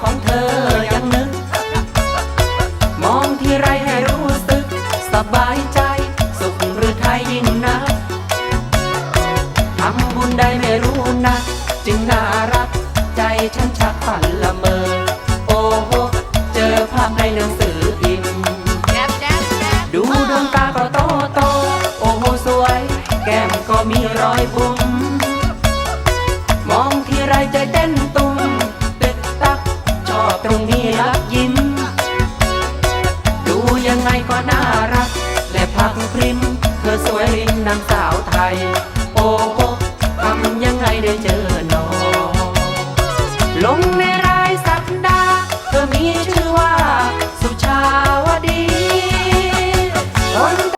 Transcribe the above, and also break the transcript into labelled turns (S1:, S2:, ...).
S1: ของเธอยังนึก มองที่ไรให้รู้สึก สบายใจ สุขหรือไทยยิ่งนะทำบุญได้ไม่รู้นะจึงน่ารัก ใจฉันชักฝันละเมอ โอ้โห เจอภาพในหนังสือพิมดูดวงตาก็โตโต โอโห สวย แก้มก็มีรอยบุ๋มมองที่ไรใจเต้นตัวังไงก็น่ารัก และพักพริมเธอสวยลิงนางสาวไทย โอ้โหทำยังไงได้เจอน้องลงใน